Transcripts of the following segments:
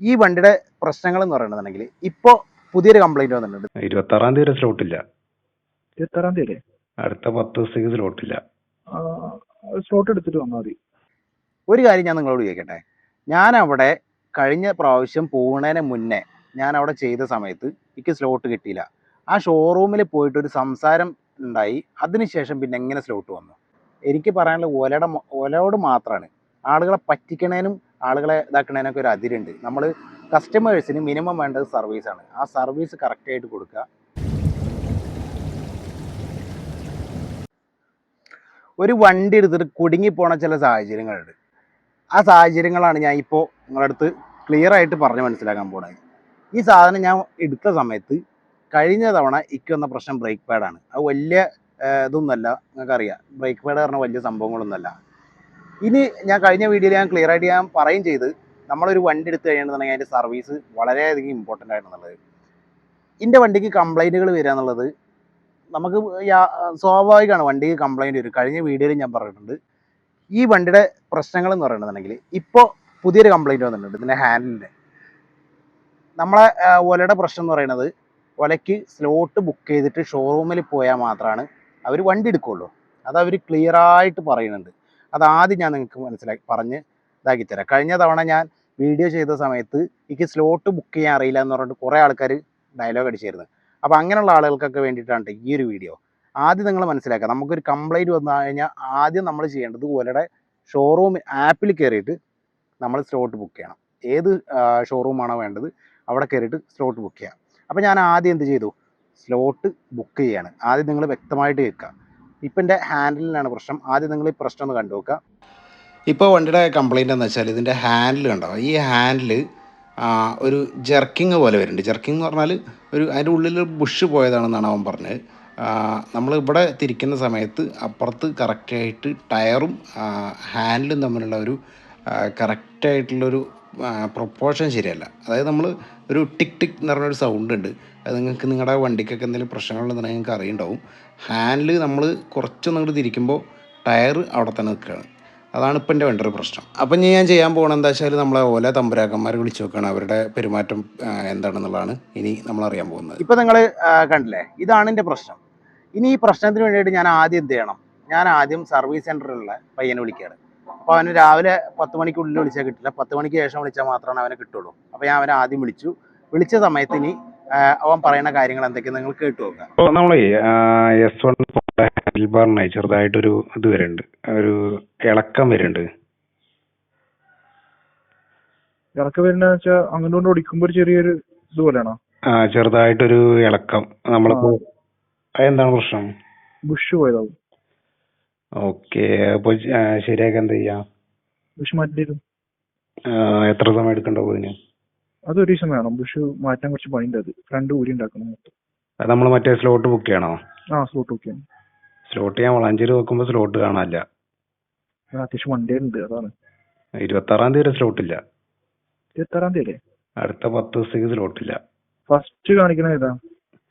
ഈ വണ്ടിയുടെ പ്രശ്നങ്ങൾ എന്ന് പറയുന്നുണ്ടെങ്കിൽ ഇപ്പോൾ പുതിയൊരു കംപ്ലൈന്റ് വന്നിട്ടുണ്ട്. ഇരുപത്തി ആറാം തീയതി വരെ സ്ലോട്ട് ഇല്ല. ഇരുപത്താറാം തീയതി അടുത്ത പത്ത് ദിവസത്തേക്ക് സ്ലോട്ട് ഇല്ല. സ്ലോട്ട് എടുത്തിട്ട് വന്നാൽ മതി. ഒരു കാര്യം ഞാൻ നിങ്ങളോട് ചോദിക്കട്ടെ? ഞാൻ അവിടെ കഴിഞ്ഞ പ്രാവശ്യം പോകുന്നതിന് മുന്നേ ഞാൻ അവിടെ ചെയ്ത സമയത്ത് എനിക്ക് സ്ലോട്ട് കിട്ടിയില്ല. ആ ഷോറൂമിൽ പോയിട്ട് ഒരു സംസാരം ഉണ്ടായി. അതിനുശേഷം പിന്നെ എങ്ങനെ സ്ലോട്ട് വന്നു? എനിക്ക് പറയാനുള്ള ഓലയുടെ ഒലയോട് ഓലയോട് മാത്രമാണ് ആളുകളെ പറ്റിക്കണേനും ആളുകളെ ഇതാക്കുന്നതിനൊക്കെ ഒരു അതിരുണ്ട്. നമ്മൾ കസ്റ്റമേഴ്സിന് മിനിമം വേണ്ടത് സർവീസാണ് ആ സർവീസ് കറക്റ്റായിട്ട് കൊടുക്കുക. ഒരു വണ്ടി എടുത്തിട്ട് കുടുങ്ങിപ്പോണ ചില സാഹചര്യങ്ങളുണ്ട്. ആ സാഹചര്യങ്ങളാണ് ഞാൻ ഇപ്പോൾ അടുത്ത് ക്ലിയർ ആയിട്ട് പറഞ്ഞ് മനസ്സിലാക്കാൻ പോണത്. ഈ സാധനം ഞാൻ എടുത്ത സമയത്ത് കഴിഞ്ഞ തവണ ഇക്ക് വന്ന പ്രശ്നം ബ്രേക്ക് പാഡാണ് അത് വലിയ ഇതൊന്നുമല്ല. നിങ്ങൾക്കറിയാം. ബ്രേക്ക് പാഡ് പറഞ്ഞ വലിയ സംഭവങ്ങളൊന്നുമല്ല. ഇനി ഞാൻ കഴിഞ്ഞ വീഡിയോയിൽ ഞാൻ ക്ലിയർ ആയിട്ട് ഞാൻ പറയും ചെയ്ത് നമ്മളൊരു വണ്ടി എടുത്തു കഴിയണമെന്നുണ്ടെങ്കിൽ അതിന്റെ സർവീസ് വളരെയധികം ഇമ്പോർട്ടന്റ് ആണെന്നുള്ളത് എന്റെ വണ്ടിക്ക് കംപ്ലൈന്റുകൾ വരിക എന്നുള്ളത് നമുക്ക് സ്വാഭാവികമാണ് വണ്ടിക്ക് കംപ്ലൈന്റ് വരും. കഴിഞ്ഞ വീഡിയോയിൽ ഞാൻ പറഞ്ഞിട്ടുണ്ട്. ഈ വണ്ടിയുടെ പ്രശ്നങ്ങൾ എന്ന് പറയുന്നുണ്ടെങ്കിൽ ഇപ്പോൾ പുതിയൊരു കംപ്ലൈന്റ് വന്നിട്ടുണ്ട് ഇതിന്റെ ഹാൻഡിലിന്റെ നമ്മളെ ഒലയുടെ പ്രശ്നം എന്ന് പറയുന്നത് ഒലയ്ക്ക് സ്ലോട്ട് ബുക്ക് ചെയ്തിട്ട് ഷോറൂമിൽ പോയാൽ മാത്രമാണ് അവർ വണ്ടി എടുക്കുകയുള്ളൂ. അത് അവർ ക്ലിയർ ആയിട്ട് പറയുന്നുണ്ട്. അത് ആദ്യം ഞാൻ നിങ്ങൾക്ക് മനസ്സിലാക്കി പറഞ്ഞ് ഇതാക്കി തരാം കഴിഞ്ഞ തവണ ഞാൻ വീഡിയോ ചെയ്ത സമയത്ത് എനിക്ക് സ്ലോട്ട് ബുക്ക് ചെയ്യാൻ അറിയില്ല എന്ന് പറഞ്ഞിട്ട് കുറേ ആൾക്കാർ ഡയലോഗ് അടിച്ചിരുന്നു അപ്പോൾ അങ്ങനെയുള്ള ആളുകൾക്കൊക്കെ വേണ്ടിയിട്ടാണ് ഈ ഒരു വീഡിയോ ആദ്യം നിങ്ങൾ മനസ്സിലാക്കുക നമുക്കൊരു കംപ്ലൈന്റ് വന്നു കഴിഞ്ഞാൽ ആദ്യം നമ്മൾ ചെയ്യേണ്ടത് ഓലയുടെ ഷോറൂം ആപ്പിൽ കയറിയിട്ട് നമ്മൾ സ്ലോട്ട് ബുക്ക് ചെയ്യണം. ഏത് ഷോറൂമാണോ വേണ്ടത് അവിടെ കയറിയിട്ട് സ്ലോട്ട് ബുക്ക് ചെയ്യാം. അപ്പോൾ ഞാൻ ആദ്യം എന്ത് ചെയ്തു? സ്ലോട്ട് ബുക്ക് ചെയ്യാണ്. ആദ്യം നിങ്ങൾ വ്യക്തമായിട്ട് കേൾക്കുക. ഇപ്പം ഹാൻഡിലിനാണ് പ്രശ്നം. ആദ്യം നിങ്ങൾ ഈ പ്രശ്നം ഒന്ന് കണ്ടു നോക്കുക ഇപ്പോൾ വണ്ടിയുടെ കംപ്ലൈന്റ് എന്ന് വെച്ചാൽ ഇതിന്റെ ഹാൻഡിൽ കണ്ടോ? ഈ ഹാൻഡിൽ ഒരു ജെർക്കിങ് പോലെ വരുന്നുണ്ട്. ജർക്കിംഗ് എന്ന് പറഞ്ഞാൽ ഒരു അതിന്റെ ഉള്ളിൽ ബുഷ് പോയതാണെന്നാണ് അവൻ പറഞ്ഞത്. നമ്മൾ ഇവിടെ തിരിക്കുന്ന സമയത്ത് അപ്പുറത്ത് കറക്റ്റായിട്ട് ടയറും ഹാൻഡിലും തമ്മിലുള്ള ഒരു കറക്റ്റായിട്ടുള്ളൊരു പ്രൊപ്പോർഷൻ ശരിയല്ല. അതായത് നമ്മൾ ഒരു ടിക് ടിക് എന്ന് പറഞ്ഞൊരു സൗണ്ട് ഉണ്ട്. അത് നിങ്ങൾക്ക് നിങ്ങളുടെ വണ്ടിക്കൊക്കെ എന്തെങ്കിലും പ്രശ്നങ്ങളുണ്ടെന്നുണ്ടെങ്കിൽ നിങ്ങൾക്ക് അറിയുണ്ടാവും. ഹാൻഡിൽ നമ്മൾ കുറച്ചൊന്നും അങ്ങോട്ട് തിരിക്കുമ്പോൾ ടയർ അവിടെ തന്നെ നിൽക്കുകയാണ്. അതാണ് ഇപ്പം എന്റെ വേണ്ട ഒരു പ്രശ്നം. അപ്പം ഞാൻ ചെയ്യാൻ പോകണം എന്താ വെച്ചാൽ നമ്മളെ ഓല തമ്പുരാക്കന്മാരെ വിളിച്ചു നോക്കുകയാണ് അവരുടെ പെരുമാറ്റം എന്താണെന്നുള്ളതാണ് ഇനി നമ്മൾ അറിയാൻ പോകുന്നത്. ഇപ്പം നിങ്ങൾ കണ്ടില്ലേ? ഇതാണ് എന്റെ പ്രശ്നം. ഇനി ഈ പ്രശ്നത്തിന് വേണ്ടിയിട്ട് ഞാൻ ആദ്യം എന്ത് ചെയ്യണം? ഞാൻ ആദ്യം സർവീസ് സെന്ററിലുള്ള പയ്യനെ വിളിക്കുകയാണ് അപ്പോൾ അവന് രാവിലെ പത്ത് മണിക്കുള്ളിൽ വിളിച്ചാൽ കിട്ടില്ല. പത്ത് മണിക്ക് ശേഷം വിളിച്ചാൽ മാത്രമാണ് അവനെ കിട്ടുള്ളൂ. അപ്പോൾ ഞാൻ അവനെ ആദ്യം വിളിച്ചു. വിളിച്ച സമയത്ത് ഇനി അവൻ പറയുന്ന കാര്യങ്ങൾ എന്തൊക്കെയാണ് നിങ്ങൾ കേട്ടു നോക്കാം. നമ്മളെ എസ് വൺ ചെറുതായിട്ടൊരു ഇത് വരുന്നുണ്ട് ഒരു ഇളക്കം വരുന്നുണ്ട് ഇളക്കം വരുന്ന വെച്ചാൽ അങ്ങോട്ട് കൊണ്ട് ഓടിക്കുമ്പോ ഒരു ചെറിയൊരു ഇതുപോലെയാണോ ആ ചെറുതായിട്ടൊരു ഇളക്കം. നമ്മളിപ്പോ എന്താണ് പ്രശ്നം? ബുഷ് പോയതാവും. ഓക്കെ അപ്പൊ ശരിയാക്കാൻ എന്താ ചെയ്യാം? ബുഷ് എത്ര സമയം എടുക്കണ്ടാവും ഇതിന് അത് ഒരു ദിവസം വേണം. ബുഷ് മാറ്റാൻ കുറച്ച് പണിയുണ്ട് അത്. രണ്ട് ഊരി ഉണ്ടാക്കണം മൊത്തം. അത് നമ്മൾ മറ്റേ സ്ലോട്ട് ബുക്ക് ചെയ്യണോ? ആ സ്ലോട്ട് ബുക്ക് ചെയ്യണം. സ്ലോട്ട് ഞാൻ വളാഞ്ചേരി നോക്കുമ്പോൾ സ്ലോട്ട് കാണാനില്ല. അത്യാവശ്യം ഉണ്ട് അതാണ്. ഇരുപത്താറാം തീയതി വരെ സ്ലോട്ട് ഇല്ല. ഇരുപത്താറാം തീയതി അടുത്ത പത്ത് ദിവസത്തേക്ക് സ്ലോട്ട് ഇല്ല. ഫസ്റ്റ് കാണിക്കണ ഏതാ?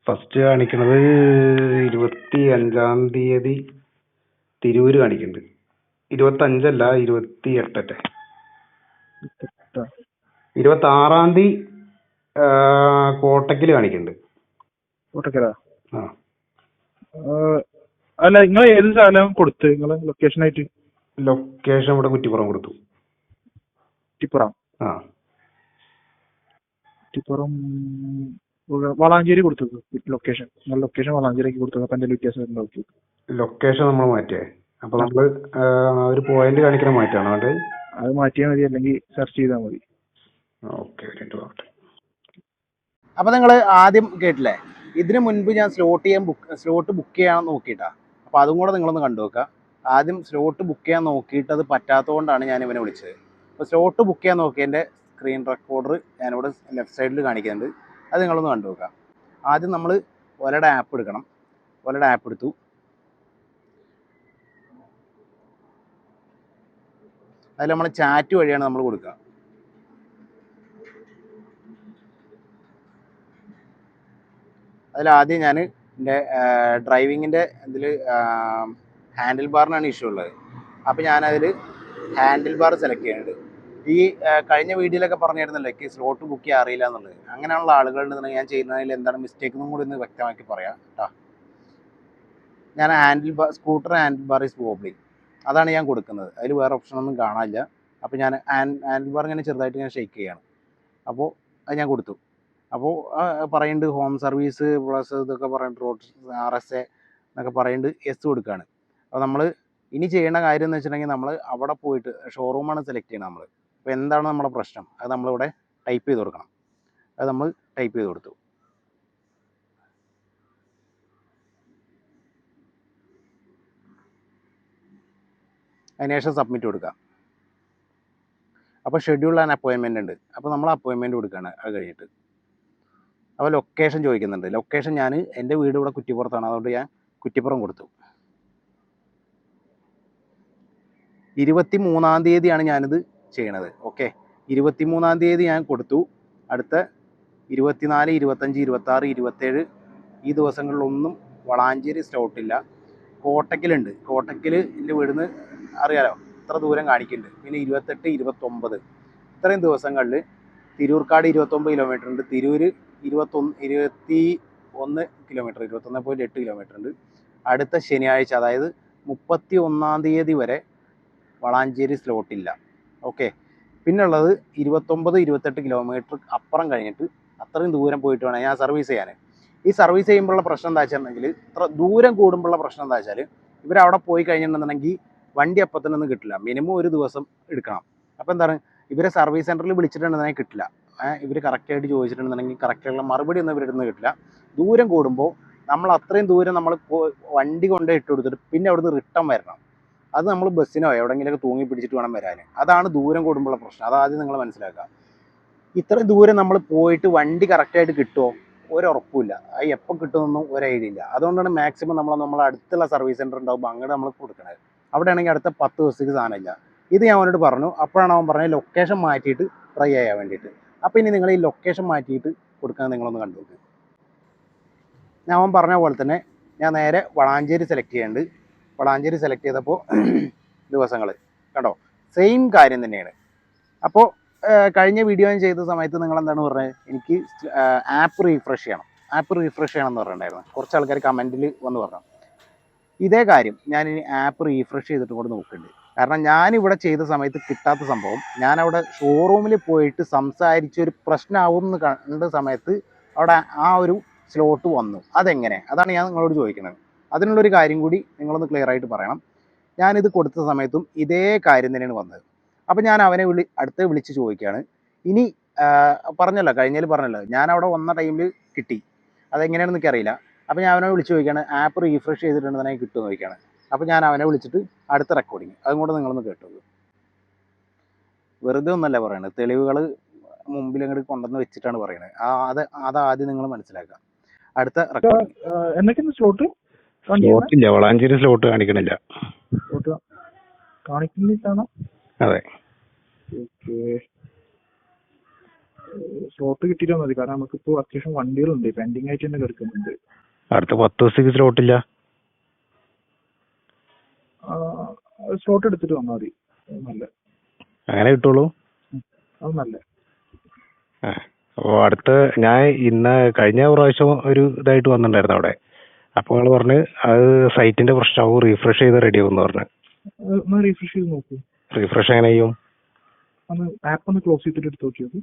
ഫസ്റ്റ് കാണിക്കുന്നത് ഇരുപത്തി അഞ്ചാം തീയതി തിരൂര് കാണിക്കുന്നുണ്ട് ഇരുപത്തി അഞ്ചല്ല ഇരുപത്തി എട്ടറ്റെ. ഇരുപത്തി ആറാം തീയതി കോട്ടക്കിൽ കാണിക്കുന്നുണ്ട് കോട്ടക്കല? ആ. അല്ല നിങ്ങൾ ഏത് സ്ഥലം കൊടുത്ത്? നിങ്ങളെ ലൊക്കേഷൻ ആയിട്ട്? ലൊക്കേഷൻ ഇവിടെ കുറ്റിപ്പുറം കൊടുത്തു. കുറ്റിപ്പുറം? ആ. കുറ്റിപ്പുറം വളാഞ്ചേരി ലൊക്കേഷൻ നിങ്ങൾ ലൊക്കേഷൻ വളാഞ്ചേരിക്ക് കൊടുത്തു അപ്പൊ എന്തെങ്കിലും വ്യത്യാസം ഉണ്ടാവും ലൊക്കേഷൻ നമ്മൾ മാറ്റിയേ. അപ്പൊ നമ്മൾ ആ, ഒരു പോയിന്റ് കാണിക്കുന്ന മാറ്റാണ് അത് മാറ്റിയാൽ മതി. അല്ലെങ്കിൽ സെർച്ച് ചെയ്താൽ മതി. അപ്പോൾ നിങ്ങൾ ആദ്യം കേട്ടില്ലേ? ഇതിനു മുൻപ് ഞാൻ സ്ലോട്ട് ചെയ്യാൻ ബുക്ക് സ്ലോട്ട് ബുക്ക് ചെയ്യാൻ നോക്കിയിട്ടാ. അപ്പൊ അതും കൂടെ നിങ്ങളൊന്ന് കണ്ടു നോക്കുക. ആദ്യം സ്ലോട്ട് ബുക്ക് ചെയ്യാൻ നോക്കിയിട്ട് അത് പറ്റാത്തതുകൊണ്ടാണ് ഞാൻ ഇവനെ വിളിച്ചത്. അപ്പോൾ സ്ലോട്ട് ബുക്ക് ചെയ്യാൻ നോക്കിയതിന്റെ സ്ക്രീൻ റെക്കോർഡർ ഞാനിവിടെ ലെഫ്റ്റ് സൈഡിൽ കാണിക്കുന്നുണ്ട്. അത് നിങ്ങളൊന്ന് കണ്ടു നോക്കുക. ആദ്യം നമ്മൾ ഒലയുടെ ആപ്പ് എടുക്കണം. ഒലയുടെ ആപ്പ് എടുത്തു. അതിൽ നമ്മൾ ചാറ്റ് വഴിയാണ് നമ്മൾ കൊടുക്കുക. അതിൽ ആദ്യം ഞാൻ എന്റെ ഡ്രൈവിങ്ങിന്റെ ഇതിൽ ഹാൻഡിൽ ബാറിനാണ് ഇഷ്യൂ ഉള്ളത്. അപ്പോൾ ഞാനതിൽ ഹാൻഡിൽ ബാർ സെലക്ട് ചെയ്യുന്നുണ്ട്. ഈ കഴിഞ്ഞ വീഡിയോയിലൊക്കെ പറഞ്ഞിരുന്നല്ലോ എനിക്ക് സ്ലോട്ട് ബുക്ക് ചെയ്യാൻ അറിയില്ല എന്നുള്ളത്. അങ്ങനെയുള്ള ആളുകളുണ്ടെന്നുണ്ടെങ്കിൽ ഞാൻ ചെയ്യുന്നതിൽ എന്താണ് മിസ്റ്റേക്ക് എന്നും കൂടി ഒന്ന് വ്യക്തമാക്കി പറയാം കേട്ടോ ഞാൻ handle bar scooter handle bar is wobbly അതാണ് ഞാൻ കൊടുക്കുന്നത്. അതിൽ വേറെ ഓപ്ഷനൊന്നും കാണാനില്ല. അപ്പോൾ ഞാൻ ഹാൻഡിൽ ബാർ ഇങ്ങനെ ചെറുതായിട്ട് ഞാൻ ഷെയ്ക്ക് ചെയ്യാണ്. അപ്പോൾ അത് ഞാൻ കൊടുത്തു. അപ്പോൾ പറയുന്നുണ്ട് ഹോം സർവീസ് പ്ലസ് ഇതൊക്കെ പറയുന്നുണ്ട് റോഡ് ആർ എസ് എ എന്നൊക്കെ പറയുന്നുണ്ട് എസ് കൊടുക്കുകയാണ് അപ്പോൾ നമ്മൾ ഇനി ചെയ്യേണ്ട കാര്യം എന്ന് വെച്ചിട്ടുണ്ടെങ്കിൽ നമ്മൾ അവിടെ പോയിട്ട് ഷോറൂമാണ് സെലക്ട് ചെയ്യണം നമ്മൾ അപ്പോൾ എന്താണ് നമ്മുടെ പ്രശ്നം? അത് നമ്മളിവിടെ ടൈപ്പ് ചെയ്ത് കൊടുക്കണം. അത് നമ്മൾ ടൈപ്പ് ചെയ്ത് കൊടുത്തു. അതിനുശേഷം സബ്മിറ്റ് കൊടുക്കുക അപ്പോൾ ഷെഡ്യൂൾ ആൻഡ് അപ്പോയിൻമെന്റ് ഉണ്ട്. അപ്പോൾ നമ്മൾ അപ്പോയിൻമെന്റ് കൊടുക്കുകയാണ് അത് കഴിഞ്ഞിട്ട്. അപ്പോൾ ലൊക്കേഷൻ ചോദിക്കുന്നുണ്ട്. ലൊക്കേഷൻ ഞാൻ എന്റെ വീട് ഇവിടെ കുറ്റിപ്പുറത്താണ്. അതുകൊണ്ട് ഞാൻ കുറ്റിപ്പുറം കൊടുത്തു. ഇരുപത്തി മൂന്നാം തീയതിയാണ് ഞാനിത് ചെയ്യണത്. ഓക്കെ ഇരുപത്തി മൂന്നാം തീയതി ഞാൻ കൊടുത്തു. അടുത്ത ഇരുപത്തിനാല് ഇരുപത്തഞ്ച് ഇരുപത്താറ് ഇരുപത്തേഴ് ഈ ദിവസങ്ങളിലൊന്നും വളാഞ്ചേരി സ്റ്റോട്ടില്ല കോട്ടക്കലുണ്ട്. കോട്ടക്കൽ എന്റെ വീടിന്ന് അറിയാലോ? ഇത്ര ദൂരം കാണിക്കുന്നുണ്ട്. പിന്നെ ഇരുപത്തെട്ട് ഇരുപത്തൊമ്പത്. ഇത്രയും ദിവസങ്ങളിൽ തിരൂർക്കാട് ഇരുപത്തൊമ്പത് കിലോമീറ്റർ ഉണ്ട്. തിരൂര് ഇരുപത്തൊന്ന് ഇരുപത്തി ഒന്ന് കിലോമീറ്റർ ഇരുപത്തൊന്ന് പോയിന്റ് എട്ട് കിലോമീറ്റർ ഉണ്ട്. അടുത്ത ശനിയാഴ്ച അതായത് മുപ്പത്തി ഒന്നാം തീയതി വരെ വളാഞ്ചേരി സ്ലോട്ടില്ല ഓക്കെ പിന്നുള്ളത് ഇരുപത്തൊമ്പത് ഇരുപത്തെട്ട് കിലോമീറ്റർ അപ്പുറം കഴിഞ്ഞിട്ട് അത്രയും ദൂരം പോയിട്ട് വേണം ഞാൻ സർവീസ് ചെയ്യാൻ. ഈ സർവീസ് ചെയ്യുമ്പോഴുള്ള പ്രശ്നം എന്താ വെച്ചിട്ടുണ്ടെങ്കിൽ ഇത്ര ദൂരം കൂടുമ്പോഴുള്ള പ്രശ്നം എന്താ വെച്ചാൽ ഇവരവിടെ പോയി കഴിഞ്ഞിട്ടുണ്ടെന്നുണ്ടെങ്കിൽ വണ്ടി അപ്പത്തിനൊന്നും കിട്ടില്ല. മിനിമം ഒരു ദിവസം എടുക്കണം. അപ്പോൾ എന്താണ്? ഇവരെ സർവീസ് സെന്ററിൽ വിളിച്ചിട്ടുണ്ടെന്നുണ്ടെങ്കിൽ കിട്ടില്ല. ഇവർ കറക്റ്റായിട്ട് ചോദിച്ചിട്ടുണ്ടെന്നുണ്ടെങ്കിൽ കറക്റ്റായിട്ടുള്ള മറുപടി ഒന്നും ഇവരുടെ നിന്ന് കിട്ടില്ല. ദൂരം കൂടുമ്പോൾ നമ്മൾ അത്രയും ദൂരം നമ്മൾ വണ്ടി കൊണ്ട് ഇട്ട് കൊടുത്തിട്ട് പിന്നെ അവിടുന്ന് റിട്ടേൺ വരണം. അത് നമ്മൾ ബസ്സിനോ എവിടെയെങ്കിലുമൊക്കെ തൂങ്ങി പിടിച്ചിട്ട് വേണം വരാൻ. അതാണ് ദൂരം കൂടുമ്പോഴുള്ള പ്രശ്നം. അതാദ്യം നിങ്ങൾ മനസ്സിലാക്കുക. ഇത്ര ദൂരം നമ്മൾ പോയിട്ട് വണ്ടി കറക്റ്റായിട്ട് കിട്ടുമോ? ഒരുറപ്പില്ല അത് എപ്പോൾ കിട്ടുമെന്നൊന്നും ഒരു ഐഡിയ ഇല്ല. അതുകൊണ്ടാണ് മാക്സിമം നമ്മൾ നമ്മൾ അടുത്തുള്ള സർവീസ് സെന്റർ ഉണ്ടാകുമ്പോൾ അങ്ങോട്ട് നമ്മൾ കൊടുക്കണത്. അവിടെ ആണെങ്കിൽ അടുത്ത പത്ത് ദിവസത്തേക്ക് സാധനമില്ല. ഇത് ഞാൻ അവനോട് പറഞ്ഞു. അപ്പോഴാണ് അവൻ പറഞ്ഞത് ലൊക്കേഷൻ മാറ്റിയിട്ട് ട്രൈ ചെയ്യാൻ വേണ്ടിയിട്ട്. അപ്പോൾ ഇനി നിങ്ങൾ ഈ ലൊക്കേഷൻ മാറ്റിയിട്ട് കൊടുക്കാൻ നിങ്ങളൊന്ന് കണ്ടു ഞാൻ പറഞ്ഞ പോലെ തന്നെ ഞാൻ നേരെ വളാഞ്ചേരി സെലക്ട് ചെയ്യുന്നുണ്ട് വളാഞ്ചേരി സെലക്ട് ചെയ്തപ്പോൾ ദിവസങ്ങൾ കണ്ടോ? സെയിം കാര്യം തന്നെയാണ്. അപ്പോൾ കഴിഞ്ഞ വീഡിയോ ഞാൻ ചെയ്ത സമയത്ത് നിങ്ങൾ എന്താണ് പറഞ്ഞത് എനിക്ക് ആപ്പ് റീഫ്രഷ് ചെയ്യണം. ആപ്പ് റീഫ്രഷ് ചെയ്യണം എന്ന് പറഞ്ഞിട്ടുണ്ടായിരുന്നു. കുറച്ച് ആൾക്കാർ കമന്റിൽ വന്ന് പറഞ്ഞു. ഇതേ കാര്യം ഞാൻ ഇനി ആപ്പ് റീഫ്രഷ് ചെയ്തിട്ട് കൂടെ നോക്കുന്നുണ്ട് കാരണം ഞാനിവിടെ ചെയ്ത സമയത്ത് കിട്ടാത്ത സംഭവം. ഞാൻ അവിടെ ഷോറൂമിൽ പോയിട്ട് സംസാരിച്ച് ഒരു പ്രശ്നമാവും എന്ന് കണ്ട സമയത്ത് അവിടെ ആ ഒരു സ്ലോട്ട് വന്നു. അതെങ്ങനെ? അതാണ് ഞാൻ നിങ്ങളോട് ചോദിക്കുന്നത് അതിനുള്ളൊരു കാര്യം കൂടി നിങ്ങളൊന്ന് ക്ലിയർ ആയിട്ട് പറയണം. ഞാനിത് കൊടുത്ത സമയത്തും ഇതേ കാര്യം തന്നെയാണ് വന്നത്. അപ്പം ഞാൻ അവനെ വിളി അടുത്ത് വിളിച്ച് ചോദിക്കുകയാണ് ഇനി പറഞ്ഞല്ലോ കഴിഞ്ഞതിൽ പറഞ്ഞല്ലോ. ഞാൻ അവിടെ വന്ന ടൈമിൽ കിട്ടി. അതെങ്ങനെയാണെന്ന് എനിക്കറിയില്ല. അപ്പോൾ ഞാൻ അവനെ വിളിച്ച് ചോദിക്കുകയാണ് ആപ്പ് റീഫ്രഷ് തന്നെ കിട്ടുമെന്ന് ചോദിക്കുകയാണ് അപ്പോൾ ഞാൻ അവനെ വിളിച്ചിട്ട് അടുത്ത റെക്കോർഡിങ് അതും കൂടെ നിങ്ങളൊന്ന് കേട്ടോളൂ വെറുതെ ഒന്നല്ല പറയണത്. തെളിവുകൾ മുമ്പിൽ അങ്ങോട്ട് കൊണ്ടുവന്ന് വെച്ചിട്ടാണ് പറയുന്നത് ആ അത് അത് ആദ്യം നിങ്ങൾ മനസ്സിലാക്കുക. അടുത്ത റെക്കോർഡിങ് എന്നൊക്കെയാണ് സ്ലോട്ട് സ്ലോട്ടില്ല വളാഞ്ചേരി സ്ലോട്ട് കാണിക്കണില്ല. അതെ. ഓക്കെ. സ്ലോട്ട് കിട്ടിയിട്ടാ മതി. കാരണം നമുക്കിപ്പോ അത്യാവശ്യം വണ്ടികളുണ്ട്. പെൻഡിങ് ആയിട്ട് തന്നെ കിടക്കുന്നുണ്ട്. അടുത്ത പത്ത് ദിവസത്തേക്ക് സ്ലോട്ടില്ല സ്ലോട്ട് എടുത്തിട്ട് വന്നാൽ മതി. നല്ല. അങ്ങനെ കിട്ടുള്ളൂ? അത് നല്ല. അപ്പോൾ അടുത്ത ഞാൻ ഇന്ന് കഴിഞ്ഞ പ്രാവശ്യം ഒരു ഇതായിട്ട് വന്നിട്ടുണ്ടായിരുന്നു അവിടെ. അപ്പോൾ നിങ്ങൾ പറഞ്ഞ് അത് സൈറ്റിന്റെ പ്രശ്നമാവും റീഫ്രഷ് ചെയ്ത് റെഡി ആവും എന്ന് പറഞ്ഞു ഒന്ന് റീഫ്രഷ് ചെയ്ത് നോക്കൂ. റീഫ്രഷ് എങ്ങനെ ചെയ്യും? ഒന്ന് ആപ്പ് ഒന്ന് ക്ലോസ് ചെയ്തിട്ട് എടുത്ത് നോക്കിയത്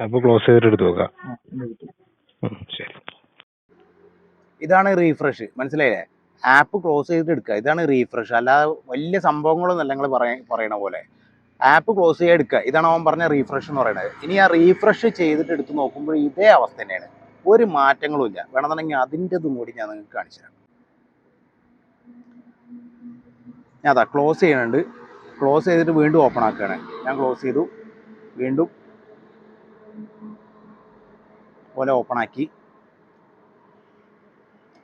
അപ്പോൾ ക്ലോസ് ചെയ്തിട്ട് എടുത്ത് നോക്കാം. ശരി. ഇതാണ് റീഫ്രഷ് മനസ്സിലായില്ലേ? ആപ്പ് ക്ലോസ് ചെയ്തിട്ട് എടുക്കുക ഇതാണ് റീഫ്രഷ് അല്ലാതെ വലിയ സംഭവങ്ങളൊന്നും നിങ്ങൾ പറയ പറയണ പോലെ. ആപ്പ് ക്ലോസ് ചെയ്യാൻ എടുക്കുക. ഇതാണ് അവൻ പറഞ്ഞ റീഫ്രഷ് എന്ന് പറയുന്നത്. ഇനി ആ റീഫ്രഷ് ചെയ്തിട്ട് എടുത്ത് നോക്കുമ്പോൾ ഇതേ അവസ്ഥ തന്നെയാണ്. ഒരു മാറ്റങ്ങളും ഇല്ല. വേണമെന്നുണ്ടെങ്കിൽ അതിന്റെതും കൂടി ഞാൻ നിങ്ങൾക്ക് കാണിച്ചു തരാം. ഞാൻ അതാ ക്ലോസ് ചെയ്യുന്നുണ്ട്. ക്ലോസ് ചെയ്തിട്ട് വീണ്ടും ഓപ്പൺ ആക്കുകയാണ്. ഞാൻ ക്ലോസ് ചെയ്തു. വീണ്ടും. പോലെ ഓപ്പൺ ആക്കി.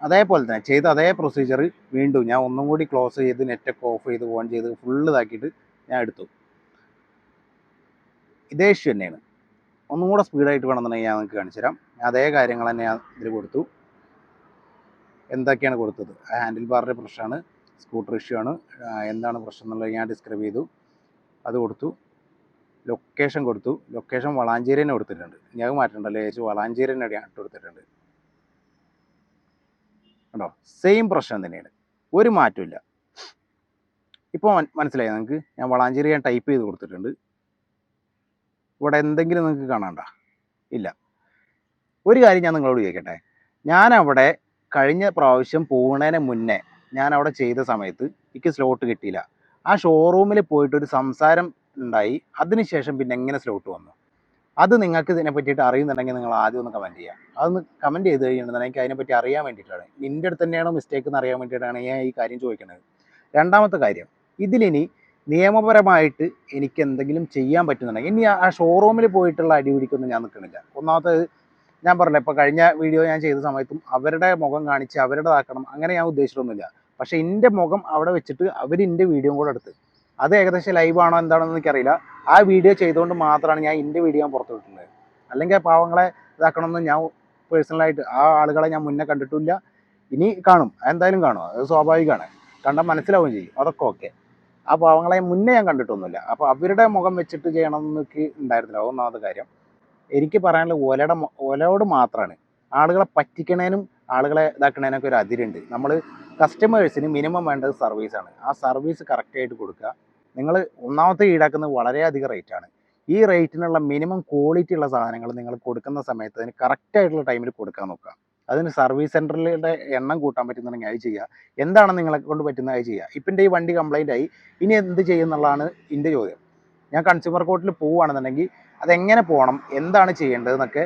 അതേപോലെ തന്നെ ചെയ്ത അതേ പ്രൊസീജിയർ വീണ്ടും ഞാൻ ഒന്നും കൂടി ക്ലോസ് ചെയ്ത് നെറ്റൊക്കെ ഓഫ് ചെയ്ത് ഓൺ ചെയ്ത് ഫുള്ള് ഇതാക്കിയിട്ട് ഞാൻ എടുത്തു. ഇതേ ഇഷ്യൂ തന്നെയാണ്. ഒന്നും കൂടെ സ്പീഡായിട്ട് വേണമെന്നുണ്ടെങ്കിൽ ഞാൻ നിങ്ങൾക്ക് കാണിച്ചു തരാം. അതേ കാര്യങ്ങൾ തന്നെ ഞാൻ ഇതിൽ കൊടുത്തു. എന്തൊക്കെയാണ് കൊടുത്തത്? ഹാൻഡിൽ ബാറിന്റെ പ്രശ്നമാണ് സ്കൂട്ടർ ഇഷ്യൂ ആണ്. എന്താണ് പ്രശ്നം എന്നുള്ളത് ഞാൻ ഡിസ്ക്രൈബ് ചെയ്തു. അത് കൊടുത്തു. ലൊക്കേഷൻ കൊടുത്തു. ലൊക്കേഷൻ വളാഞ്ചേരി തന്നെ കൊടുത്തിട്ടുണ്ട്. ഞാൻ മാറ്റണ്ടല്ലോ ചേച്ചി വളാഞ്ചേരി തന്നെ ഇട്ട് കൊടുത്തിട്ടുണ്ട്. കണ്ടോ? സെയിം പ്രശ്നം തന്നെയാണ്. ഒരു മാറ്റമില്ല ഇപ്പോൾ മനസ്സിലായി നിങ്ങൾക്ക് ഞാൻ വളാഞ്ചേരി ഞാൻ ടൈപ്പ് ചെയ്ത് കൊടുത്തിട്ടുണ്ട്. ഇവിടെ എന്തെങ്കിലും നിങ്ങൾക്ക് കാണാണ്ട ഇല്ല. ഒരു കാര്യം ഞാൻ നിങ്ങളോട് ചോദിക്കട്ടെ? ഞാൻ അവിടെ കഴിഞ്ഞ പ്രാവശ്യം പോകുന്നതിന് മുന്നേ ഞാൻ അവിടെ ചെയ്ത സമയത്ത് എനിക്ക് സ്ലോട്ട് കിട്ടിയില്ല. ആ ഷോറൂമിൽ പോയിട്ട് ഒരു സംസാരം ഉണ്ടായി. അതിനുശേഷം പിന്നെ എങ്ങനെ സ്ലോട്ട് വന്നു? അത് നിങ്ങൾക്ക് ഇതിനെ പറ്റിയിട്ട് അറിയുന്നുണ്ടെങ്കിൽ നിങ്ങൾ ആദ്യം ഒന്ന് കമന്റ് ചെയ്യുക. അതൊന്ന് കമന്റ് ചെയ്ത് കഴിയുന്നുണ്ടെങ്കിൽ എനിക്ക് അതിനെപ്പറ്റി അറിയാൻ വേണ്ടിയിട്ടാണ്. നിന്റെ അടുത്ത് തന്നെയാണോ മിസ്റ്റേക്ക് എന്ന് അറിയാൻ വേണ്ടിയിട്ടാണ് ഞാൻ ഈ കാര്യം ചോദിക്കുന്നത്. രണ്ടാമത്തെ കാര്യം ഇതിലിനി നിയമപരമായിട്ട് എനിക്ക് എന്തെങ്കിലും ചെയ്യാൻ പറ്റുന്നുണ്ടെങ്കിൽ ഇനി ആ ഷോറൂമിൽ പോയിട്ടുള്ള അടിപിടിക്കൊന്നും ഞാൻ നിൽക്കണില്ല. ഒന്നാമത്തത് ഞാൻ പറഞ്ഞില്ല ഇപ്പോൾ കഴിഞ്ഞ വീഡിയോ ഞാൻ ചെയ്ത സമയത്തും അവരുടെ മുഖം കാണിച്ച് അവരുടേതാക്കണം അങ്ങനെ ഞാൻ ഉദ്ദേശിച്ചിട്ടൊന്നുമില്ല പക്ഷേ എന്റെ മുഖം അവിടെ വെച്ചിട്ട് അവർ എന്റെ വീഡിയോ കൂടെ എടുത്ത് അത് ഏകദേശം ലൈവ് ആണോ എന്താണെന്ന് എനിക്കറിയില്ല. ആ വീഡിയോ ചെയ്തുകൊണ്ട് മാത്രമാണ് ഞാൻ എന്റെ വീഡിയോ ഞാൻ പുറത്തു അല്ലെങ്കിൽ പാവങ്ങളെ ഇതാക്കണമെന്ന് ഞാൻ പേഴ്സണലായിട്ട് ആ ആളുകളെ ഞാൻ മുന്നേ കണ്ടിട്ടില്ല. ഇനി കാണും. എന്തായാലും കാണും. അത് സ്വാഭാവികമാണ്. കണ്ടാൽ മനസ്സിലാവുകയും ചെയ്യും. അതൊക്കെ ഓക്കെ ആ പാവങ്ങളെ മുന്നേ ഞാൻ കണ്ടിട്ടൊന്നുമില്ല. അപ്പോൾ അവരുടെ മുഖം വെച്ചിട്ട് ചെയ്യണം എന്നൊക്കെ ഉണ്ടായിരുന്നില്ല. ഒന്നാമത്തെ കാര്യം. എനിക്ക് പറയാനുള്ള ഒലയുടെ ഒലയോട് മാത്രമാണ് ആളുകളെ പറ്റിക്കണേനും ആളുകളെ ഇതാക്കണേനൊക്കെ ഒരു അതിരുണ്ട്. നമ്മൾ കസ്റ്റമേഴ്സിന് മിനിമം വേണ്ടത് സർവീസാണ് ആ സർവീസ് കറക്റ്റായിട്ട് കൊടുക്കുക. നിങ്ങൾ ഒന്നാമത്തെ ഈടാക്കുന്നത് വളരെയധികം റേറ്റാണ് ഈ റേറ്റിനുള്ള മിനിമം ക്വാളിറ്റി ഉള്ള സാധനങ്ങൾ നിങ്ങൾ കൊടുക്കുന്ന സമയത്ത് അതിന് കറക്റ്റായിട്ടുള്ള ടൈമിൽ കൊടുക്കാൻ നോക്കുക. അതിന് സർവീസ് സെന്ററിലെ എണ്ണം കൂട്ടാൻ പറ്റുന്നുണ്ടെങ്കിൽ അത് ചെയ്യുക. എന്താണ് നിങ്ങളെ കൊണ്ട് പറ്റുന്നത് അത് ചെയ്യുക. ഇപ്പം എന്റെ ഈ വണ്ടി കംപ്ലൈന്റ് ആയി. ഇനി എന്ത് ചെയ്യുന്നുള്ളതാണ് എന്റെ ചോദ്യം. ഞാൻ കൺസ്യൂമർ കോർട്ടിൽ പോവുകയാണെന്നുണ്ടെങ്കിൽ അതെങ്ങനെ പോകണം? എന്താണ് ചെയ്യേണ്ടതെന്നൊക്കെ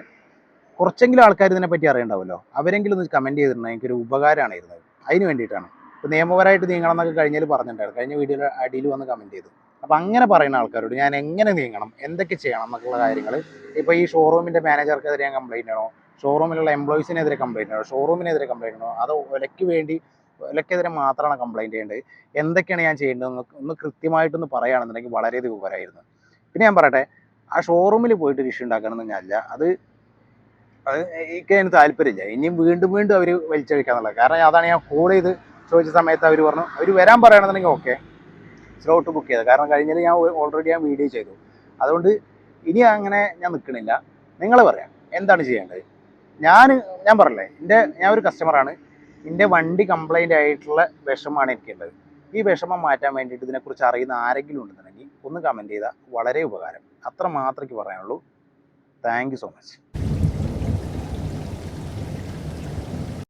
കുറച്ചെങ്കിലും ആൾക്കാർ ഇതിനെപ്പറ്റി അറിയണ്ടാവല്ലോ. അവരെങ്കിലും ഒന്ന് കമന്റ് ചെയ്തിട്ടുണ്ടെങ്കിൽ എനിക്കൊരു ഉപകാരമാണ് ഇരുന്നത്. അതിന് വേണ്ടിയിട്ടാണ്. ഇപ്പോൾ നിയമപരമായിട്ട് നീങ്ങണം എന്നൊക്കെ കഴിഞ്ഞാൽ പറഞ്ഞിട്ടുണ്ടായിരുന്നു. കഴിഞ്ഞ വീഡിയോയിൽ അടിയിൽ വന്ന് കമന്റ് ചെയ്തു. അപ്പോൾ അങ്ങനെ പറയുന്ന ആൾക്കാരോട് ഞാൻ എങ്ങനെ നീങ്ങണം? എന്തൊക്കെ ചെയ്യണം? എന്നൊക്കെയുള്ള കാര്യങ്ങൾ ഇപ്പോൾ ഈ ഷോറൂമിന്റെ മാനേജർക്കെതിരെ ഞാൻ കംപ്ലൈന്റ് ആണോ ഷോറൂമിലുള്ള എംപ്ലോയീസിനെതിരെ കംപ്ലൈന്റ് ആണോ ഷോറൂമിനെതിരെ കംപ്ലൈന്റ് ആണോ അതോ ഒലയ്ക്ക് വേണ്ടി ഒലയ്ക്കെതിരെ മാത്രമാണ് കംപ്ലൈന്റ് ചെയ്യേണ്ടത്? എന്തൊക്കെയാണ് ഞാൻ ചെയ്യേണ്ടതെന്ന് ഒന്ന് കൃത്യമായിട്ടൊന്ന് പറയുകയാണെന്നുണ്ടെങ്കിൽ വളരെയധികം ഉപകാരമായിരുന്നു. പിന്നെ ഞാൻ പറയട്ടെ ആ ഷോറൂമിൽ പോയിട്ട് ഒരു ഇഷ്യൂ ഉണ്ടാക്കണമെന്ന് ഞാനില്ല അത് അത് എനിക്ക് അതിന് താല്പര്യമില്ല. ഇനിയും വീണ്ടും വീണ്ടും അവർ വലിച്ചഴിക്കാന്നുള്ളത്. കാരണം അതാണ് ഞാൻ കോൾ ചെയ്ത് ചോദിച്ച സമയത്ത് അവർ പറഞ്ഞു അവർ വരാൻ പറയണമെന്നുണ്ടെങ്കിൽ ഓക്കെ സ്ലോട്ട് ബുക്ക് ചെയ്തത്. കാരണം കഴിഞ്ഞാൽ ഞാൻ ഓൾറെഡി ഞാൻ വീഡിയോ ചെയ്തു. അതുകൊണ്ട് ഇനി അങ്ങനെ ഞാൻ നിൽക്കണില്ല. നിങ്ങൾ പറയാം എന്താണ് ചെയ്യേണ്ടത്? ഞാൻ ഞാൻ പറഞ്ഞില്ലേ എന്റെ ഞാൻ ഒരു കസ്റ്റമറാണ് എന്റെ വണ്ടി കംപ്ലൈന്റ് ആയിട്ടുള്ള വിഷമമാണ് എനിക്കുള്ളത്. ഈ വിഷമം മാറ്റാൻ വേണ്ടിയിട്ട് ഇതിനെക്കുറിച്ച് അറിയുന്ന ആരെങ്കിലും ഉണ്ടെന്നുണ്ടെങ്കിൽ ഒന്ന് കമന്റ് ചെയ്താൽ വളരെ ഉപകാരം. അത്ര മാത്രമേ പറയാനുള്ളൂ. Thank so much